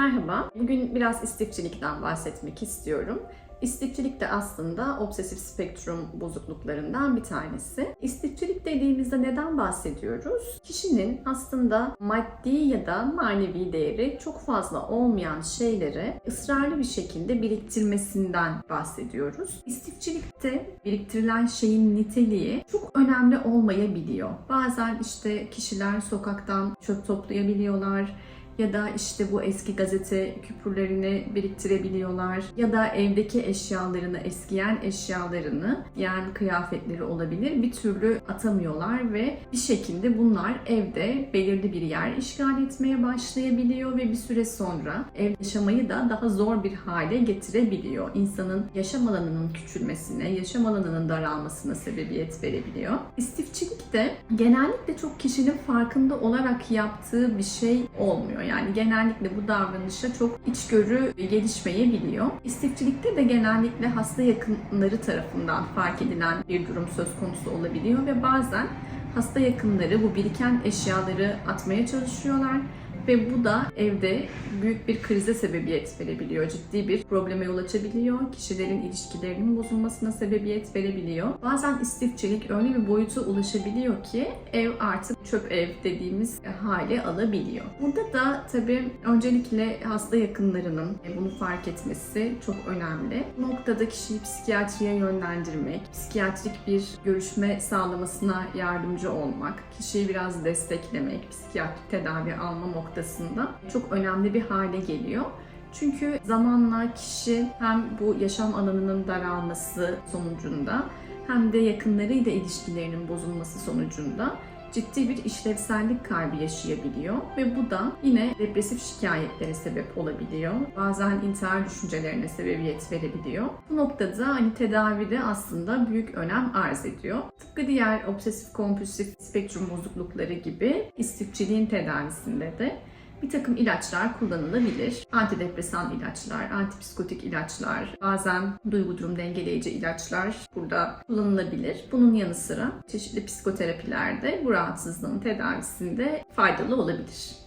Merhaba, bugün biraz istifçilikten bahsetmek istiyorum. İstifçilik de aslında obsesif spektrum bozukluklarından bir tanesi. İstifçilik dediğimizde neden bahsediyoruz? Kişinin aslında maddi ya da manevi değeri çok fazla olmayan şeyleri ısrarlı bir şekilde biriktirmesinden bahsediyoruz. İstifçilikte biriktirilen şeyin niteliği çok önemli olmayabiliyor. Bazen işte kişiler sokaktan çöp toplayabiliyorlar ya da işte bu eski gazete küpürlerini biriktirebiliyorlar ya da evdeki eşyalarını, eskiyen eşyalarını yani kıyafetleri olabilir bir türlü atamıyorlar ve bir şekilde bunlar evde belirli bir yer işgal etmeye başlayabiliyor ve bir süre sonra ev yaşamayı da daha zor bir hale getirebiliyor. İnsanın yaşam alanının küçülmesine, yaşam alanının daralmasına sebebiyet verebiliyor. İstifçilik de genellikle çok kişinin farkında olarak yaptığı bir şey olmuyor. Yani genellikle bu davranışa çok içgörü gelişmeyebiliyor. İstifçilikte de genellikle hasta yakınları tarafından fark edilen bir durum söz konusu olabiliyor ve bazen hasta yakınları bu biriken eşyaları atmaya çalışıyorlar ve bu da evde büyük bir krize sebebiyet verebiliyor. Ciddi bir probleme yol açabiliyor. Kişilerin ilişkilerinin bozulmasına sebebiyet verebiliyor. Bazen istifçilik öyle bir boyuta ulaşabiliyor ki ev artık çöp ev dediğimiz hale alabiliyor. Burada da tabii öncelikle hasta yakınlarının bunu fark etmesi çok önemli. Bu noktada kişiyi psikiyatriye yönlendirmek, psikiyatrik bir görüşme sağlamasına yardımcı olmak, kişiyi biraz desteklemek, psikiyatrik tedavi alma noktasında çok önemli bir hale geliyor. Çünkü zamanla kişi hem bu yaşam alanının daralması sonucunda hem de yakınlarıyla ilişkilerinin bozulması sonucunda ciddi bir işlevsellik kaybı yaşayabiliyor ve bu da yine depresif şikayetlere sebep olabiliyor. Bazen intihar düşüncelerine sebebiyet verebiliyor. Bu noktada hani tedavide aslında büyük önem arz ediyor. Tıpkı diğer obsesif kompulsif spektrum bozuklukları gibi istifçiliğin tedavisinde de bir takım ilaçlar kullanılabilir. Antidepresan ilaçlar, antipsikotik ilaçlar, bazen duygu durum dengeleyici ilaçlar burada kullanılabilir. Bunun yanı sıra çeşitli psikoterapilerde bu rahatsızlığın tedavisinde faydalı olabilir.